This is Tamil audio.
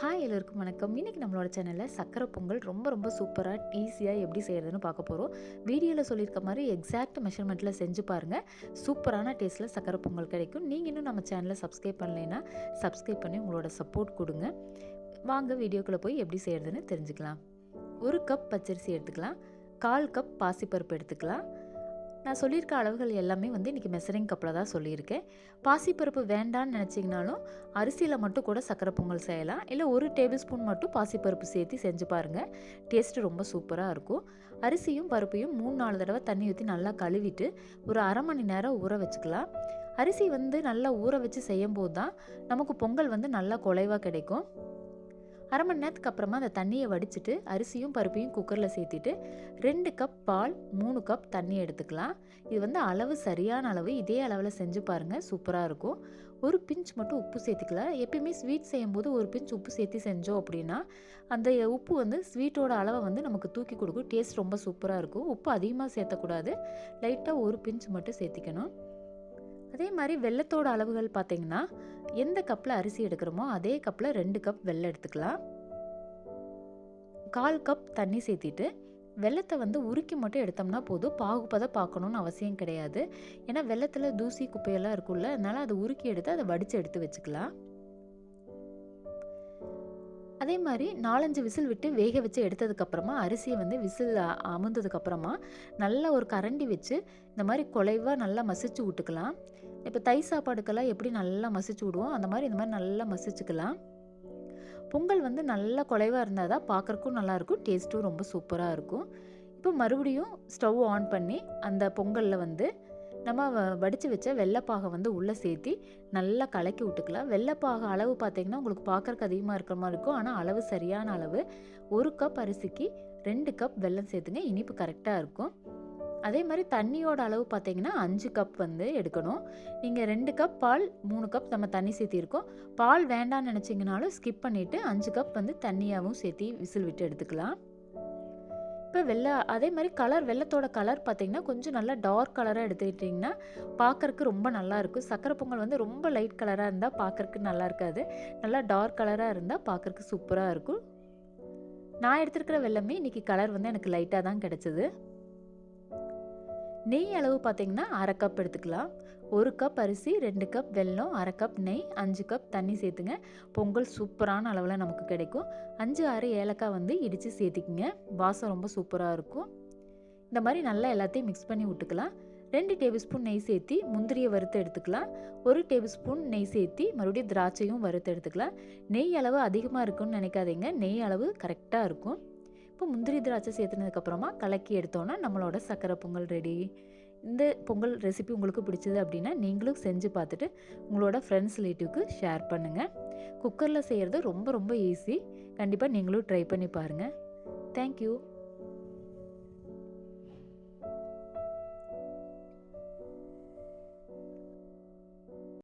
ஹாய் எல்லோருக்கும் வணக்கம். இன்றைக்கி நம்மளோட சேனலில் சக்கரை பொங்கல் ரொம்ப ரொம்ப சூப்பராக ஈஸியாக எப்படி செய்கிறதுன்னு பார்க்க போகிறோம் வீடியோவில் சொல்லியிருக்க மாதிரி எக்ஸாக்ட் மெஷர்மெண்ட்டில் செஞ்சு பாருங்கள் சூப்பரான டேஸ்ட்டில் சக்கரை பொங்கல் கிடைக்கும். நீங்கள் இன்னும் நம்ம சேனலை சப்ஸ்கிரைப் பண்ணலைன்னா சப்ஸ்கிரைப் பண்ணி உங்களோட சப்போர்ட் கொடுங்க. வாங்க வீடியோக்குள்ளே போய் எப்படி செய்கிறதுன்னு தெரிஞ்சுக்கலாம். ஒரு கப் பச்சரிசி எடுத்துக்கலாம். கால் கப் பாசிப்பருப்பு எடுத்துக்கலாம். நான் சொல்லியிருக்க அளவுகள் எல்லாமே வந்து இன்றைக்கி மெசரிங் கப்பில் தான் சொல்லியிருக்கேன். பாசிப்பருப்பு வேண்டான்னு நினச்சிங்கனாலும் அரிசியில் மட்டும் கூட சக்கரை பொங்கல் செய்யலாம். இல்லை ஒரு டேபிள் ஸ்பூன் மட்டும் பாசிப்பருப்பு சேர்த்து செஞ்சு பாருங்கள் டேஸ்ட்டு ரொம்ப சூப்பராக இருக்கும். அரிசியும் பருப்பையும் மூணு நாலு தடவை தண்ணி ஊற்றி நல்லா கழுவிட்டு ஒரு அரை மணி நேரம் ஊற வச்சுக்கலாம். அரிசி வந்து நல்லா ஊற வச்சு செய்யும் போது தான் நமக்கு பொங்கல் வந்து நல்லா குலைவாக கிடைக்கும். அரை மணி நேரத்துக்கு அப்புறமா அந்த தண்ணியை வடிச்சிட்டு அரிசியும் பருப்பையும் குக்கரில் சேர்த்திட்டு ரெண்டு கப் பால் மூணு கப் தண்ணி எடுத்துக்கலாம். இது வந்து அளவு சரியான அளவு இதே அளவில் செஞ்சு பாருங்கள் சூப்பராக இருக்கும். ஒரு பிஞ்ச் மட்டும் உப்பு சேர்த்துக்கலாம். எப்பயுமே ஸ்வீட் செய்யும்போது ஒரு பிஞ்ச் உப்பு சேர்த்து செஞ்சோம் அப்படின்னா அந்த உப்பு வந்து ஸ்வீட்டோட அளவை வந்து நமக்கு தூக்கி கொடுக்கும். டேஸ்ட் ரொம்ப சூப்பராக இருக்கும். உப்பு அதிகமாக சேர்த்தக்கூடாது. லைட்டாக ஒரு பிஞ்ச் மட்டும் சேர்த்திக்கணும். அதே மாதிரி வெள்ளத்தோட அளவுகள் பார்த்தீங்கன்னா எந்த கப்பில் அரிசி எடுக்கிறோமோ அதே கப்பில் ரெண்டு கப் வெள்ளம் எடுத்துக்கலாம். கால் கப் தண்ணி சேர்த்திட்டு வெள்ளத்தை வந்து உருக்கி மட்டும் எடுத்தோம்னா போதும். பாகுபதை பார்க்கணுன்னு அவசியம் கிடையாது. ஏன்னா வெள்ளத்தில் தூசி குப்பையெல்லாம் இருக்கும்ல அதனால் அதை உருக்கி எடுத்து அதை வடித்து எடுத்து வச்சுக்கலாம். அதே மாதிரி நாலஞ்சு விசில் விட்டு வேக வச்சு எடுத்ததுக்கப்புறமா அரிசியை வந்து விசில் அமுந்ததுக்கப்புறமா நல்லா ஒரு கரண்டி வச்சு இந்த மாதிரி குலைவாக நல்லா மசிச்சு விட்டுக்கலாம். இப்போ தை சாப்பாடுக்கெல்லாம் எப்படி நல்லா மசிச்சு விடுவோம்? அந்த மாதிரி இந்த மாதிரி நல்லா மசிச்சுக்கலாம். பொங்கல் வந்து நல்லா குலைவாக இருந்தால் தான் பார்க்குறக்கும் நல்லாயிருக்கும் டேஸ்ட்டும் ரொம்ப சூப்பராக இருக்கும். இப்போ மறுபடியும் ஸ்டவ் ஆன் பண்ணி அந்த பொங்கலில் வந்து நம்ம வடித்து வச்ச வெள்ளைப்பாகை வந்து உள்ளே சேர்த்தி நல்லா கலக்கி விட்டுக்கலாம். வெள்ளைப்பாகை அளவு பார்த்திங்கன்னா உங்களுக்கு பார்க்குறக்கு அதிகமாக இருக்கிற மாதிரி இருக்கும். ஆனால் அளவு சரியான அளவு. ஒரு கப் அரிசிக்கு ரெண்டு கப் வெல்லம் சேர்த்துங்க. இனிப்பு கரெக்டாக இருக்கும். அதே மாதிரி தண்ணியோட அளவு பார்த்தீங்கன்னா அஞ்சு கப் வந்து எடுக்கணும். நீங்கள் ரெண்டு கப் பால் மூணு கப் நம்ம தண்ணி சேர்த்திருக்கோம். பால் வேண்டாம்னு நினச்சிங்கனாலும் ஸ்கிப் பண்ணிவிட்டு அஞ்சு கப் வந்து தண்ணியாகவும் சேர்த்தி விசில் விட்டு எடுத்துக்கலாம். இப்போ வெள்ளை அதே மாதிரி கலர் வெள்ளத்தோட கலர் பார்த்தீங்கன்னா கொஞ்சம் நல்லா டார்க் கலராக எடுத்துக்கிட்டிங்கன்னா பார்க்குறக்கு ரொம்ப நல்லாயிருக்கும் சக்கரை பொங்கல் வந்து ரொம்ப லைட் கலராக இருந்தால் பார்க்குறக்கு நல்லா இருக்காது. நல்லா டார்க் கலராக இருந்தால் பார்க்குறக்கு சூப்பராக இருக்கும். நான் எடுத்துருக்கிற வெள்ளமே இன்றைக்கி கலர் வந்து எனக்கு லைட்டாக தான் கிடச்சிது. நெய் அளவு பார்த்தீங்கன்னா அரை கப் எடுத்துக்கலாம். ஒரு கப் அரிசி ரெண்டு கப் வெல்லம் அரை கப் நெய் அஞ்சு கப் தண்ணி சேர்த்துங்க. பொங்கல் சூப்பரான அளவில் நமக்கு கிடைக்கும். அஞ்சு ஆறு ஏலக்காய் வந்து இடித்து சேர்த்திக்கிங்க. வாசம் ரொம்ப சூப்பராக இருக்கும். இந்த மாதிரி நல்லா எல்லாத்தையும் மிக்ஸ் பண்ணி விட்டுக்கலாம். ரெண்டு டேபிள் ஸ்பூன் நெய் சேர்த்தி முந்திரியை வறுத்து எடுத்துக்கலாம். ஒரு டேபிள் ஸ்பூன் நெய் சேர்த்தி மறுபடியும் திராட்சையும் வறுத்து எடுத்துக்கலாம். நெய் அளவு அதிகமாக இருக்குன்னு நினைக்காதீங்க. நெய் அளவு கரெக்டாக இருக்கும். இப்போ முந்திரி திராட்சை சேர்த்துனதுக்கப்புறமா கலக்கி எடுத்தோன்னா நம்மளோட சக்கரை பொங்கல் ரெடி இந்த பொங்கல் ரெசிபி உங்களுக்கு பிடிச்சது அப்படின்னா நீங்களும் செஞ்சு பார்த்துட்டு உங்களோட ஃப்ரெண்ட்ஸ் ரிலேட்டிவ்க்கு ஷேர் பண்ணுங்கள் குக்கரில் செய்கிறது ரொம்ப ரொம்ப ஈஸி கண்டிப்பாக நீங்களும் ட்ரை பண்ணி பாருங்கள் தேங்க்யூ